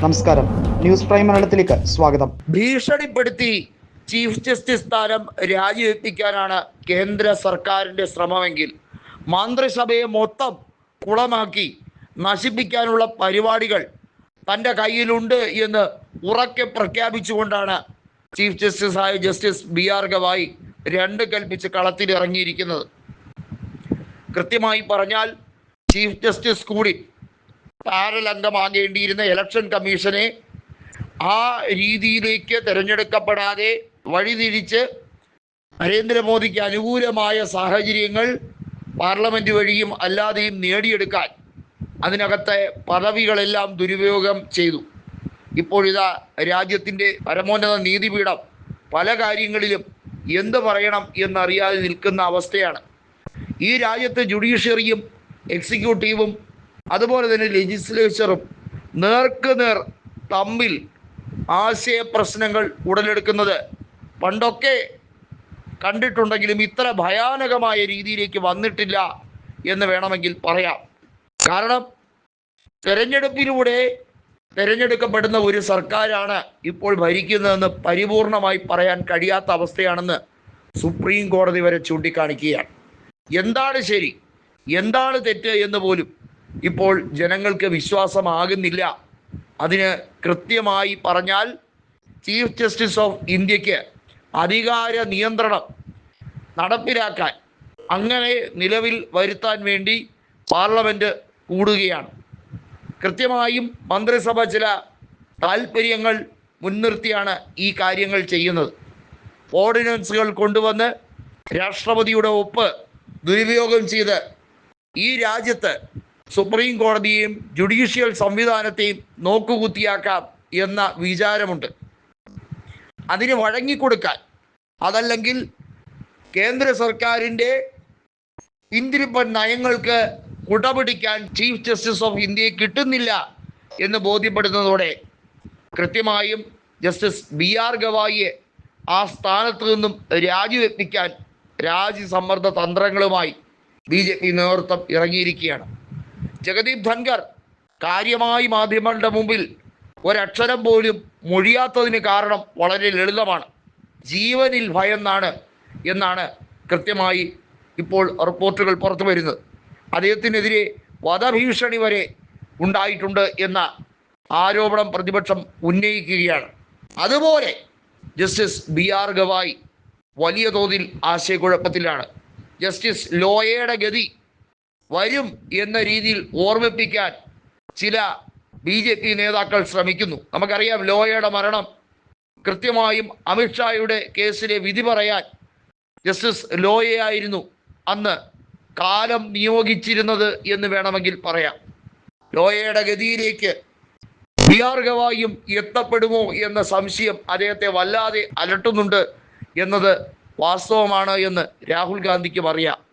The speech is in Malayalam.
നമസ്കാരം. ന്യൂസ് പ്രൈം മലയാളത്തിലേക്ക് സ്വാഗതം. ഭീഷണിപ്പെടുത്തി ചീഫ് ജസ്റ്റിസ് സ്ഥാനം രാജിവെപ്പിക്കാനാണ് കേന്ദ്ര സർക്കാരിന്റെ ശ്രമമെങ്കിൽ മന്ത്രിസഭയെ മൊത്തം കുളമാക്കി നശിപ്പിക്കാനുള്ള പരിപാടികൾ തന്റെ കയ്യിലുണ്ട് എന്ന് ഉറക്കെ പ്രഖ്യാപിച്ചുകൊണ്ടാണ് ചീഫ് ജസ്റ്റിസ് ജസ്റ്റിസായ ജസ്റ്റിസ് ബി ആർ ഗവായി രണ്ട് കൽപ്പിച്ച് കളത്തിലിറങ്ങിയിരിക്കുന്നത്. കൃത്യമായി പറഞ്ഞാൽ ചീഫ് ജസ്റ്റിസ് കൂടി പാനൽ അംഗമാകേണ്ടിയിരുന്ന ഇലക്ഷൻ കമ്മീഷനെ ആ രീതിയിലേക്ക് തിരഞ്ഞെടുക്കപ്പെടാതെ വഴിതിരിച്ച് നരേന്ദ്രമോദിക്ക് അനുകൂലമായ സാഹചര്യങ്ങൾ പാർലമെന്റ് വഴിയും അല്ലാതെയും നേടിയെടുക്കാൻ അതിനകത്തെ പദവികളെല്ലാം ദുരുപയോഗം ചെയ്തു. ഇപ്പോഴിതാ രാജ്യത്തിന്റെ പരമോന്നത നീതിപീഠം പല കാര്യങ്ങളിലും എന്ത് പറയണം എന്നറിയാതെ നിൽക്കുന്ന അവസ്ഥയാണ്. ഈ രാജ്യത്തെ ജുഡീഷ്യറിയും എക്സിക്യൂട്ടീവും അതുപോലെ തന്നെ ലെജിസ്ലേച്ചറും നേർക്ക് നേർ തമ്മിൽ ആശയ പ്രശ്നങ്ങൾ ഉടലെടുക്കുന്നത് പണ്ടൊക്കെ കണ്ടിട്ടുണ്ടെങ്കിലും ഇത്ര ഭയാനകമായ രീതിയിലേക്ക് വന്നിട്ടില്ല എന്ന് വേണമെങ്കിൽ പറയാം. കാരണം തെരഞ്ഞെടുപ്പിലൂടെ തിരഞ്ഞെടുക്കപ്പെടുന്ന ഒരു സർക്കാരാണ് ഇപ്പോൾ ഭരിക്കുന്നതെന്ന് പരിപൂർണമായി പറയാൻ കഴിയാത്ത അവസ്ഥയാണെന്ന് സുപ്രീം കോടതി വരെ ചൂണ്ടിക്കാണിക്കുകയാണ്. എന്താണ് ശരി? എന്താണ് തെറ്റ് എന്ന് പോലും ഇപ്പോൾ ജനങ്ങൾക്ക് വിശ്വാസമാകുന്നില്ല. അതിന് കൃത്യമായി പറഞ്ഞാൽ ചീഫ് ജസ്റ്റിസ് ഓഫ് ഇന്ത്യയ്ക്ക് അധികാര നിയന്ത്രണം നടപ്പിലാക്കാൻ അങ്ങനെ നിലവിൽ വരുത്താൻ വേണ്ടി പാർലമെന്റ് കൂടുകയാണ്. കൃത്യമായും മന്ത്രിസഭ ചില താല്പര്യങ്ങൾ മുൻനിർത്തിയാണ് ഈ കാര്യങ്ങൾ ചെയ്യുന്നത്. ഓർഡിനൻസുകൾ കൊണ്ടുവന്ന് രാഷ്ട്രപതിയുടെ ഒപ്പ് ദുരുപയോഗം ചെയ്ത് ഈ രാജ്യത്ത് സുപ്രീം കോടതിയെയും ജുഡീഷ്യൽ സംവിധാനത്തെയും നോക്കുകുത്തിയാക്കാം എന്ന വിചാരമുണ്ട്. അതിന് വഴങ്ങിക്കൊടുക്കാൻ അതല്ലെങ്കിൽ കേന്ദ്ര സർക്കാരിന്റെ പിന്തിരിപ്പൻ നയങ്ങൾക്ക് കുടപിടിക്കാൻ ചീഫ് ജസ്റ്റിസ് ഓഫ് ഇന്ത്യയെ കിട്ടുന്നില്ല എന്ന് ബോധ്യപ്പെടുന്നതോടെ കൃത്യമായും ജസ്റ്റിസ് ബി ആർ ഗവായിയെ ആ സ്ഥാനത്ത് നിന്നും രാജിവെപ്പിക്കാൻ രാജ്യസമ്മർദ്ദ തന്ത്രങ്ങളുമായി ബി ജെ പി നേതൃത്വം ഇറങ്ങിയിരിക്കുകയാണ്. ജഗദീപ് ധൻഖർ കാര്യമായി മാധ്യമങ്ങളുടെ മുമ്പിൽ ഒരക്ഷരം പോലും മൊഴിയാത്തതിന് കാരണം വളരെ ലളിതമാണ്. ജീവനിൽ ഭയന്നാണ് എന്നാണ് കൃത്യമായി ഇപ്പോൾ റിപ്പോർട്ടുകൾ പുറത്തു വരുന്നത്. അദ്ദേഹത്തിനെതിരെ വധഭീഷണി വരെ ഉണ്ടായിട്ടുണ്ട് എന്ന ആരോപണം പ്രതിപക്ഷം ഉന്നയിക്കുകയാണ്. അതുപോലെ ജസ്റ്റിസ് ബി ആർ ഗവായി വലിയ തോതിൽ ആശയക്കുഴപ്പത്തിലാണ്. ജസ്റ്റിസ് ലോയയുടെ ഗതി വരും എന്ന രീതിയിൽ ഓർമ്മിപ്പിക്കാൻ ചില ബി ജെ പി നേതാക്കൾ ശ്രമിക്കുന്നു. നമുക്കറിയാം ലോയയുടെ മരണം കൃത്യമായും അമിത്ഷായുടെ കേസിലെ വിധി പറയാൻ ജസ്റ്റിസ് ലോയയായിരുന്നു. അന്ന് കാലം നിയോഗിച്ചിരുന്നത് എന്ന് വേണമെങ്കിൽ പറയാം. ലോയയുടെ ഗതിയിലേക്ക് ബി ആർ ഗവായും എത്തപ്പെടുമോ എന്ന സംശയം അദ്ദേഹത്തെ വല്ലാതെ അലട്ടുന്നുണ്ട് എന്നത് വാസ്തവമാണ് എന്ന് രാഹുൽ ഗാന്ധിക്കും അറിയാം.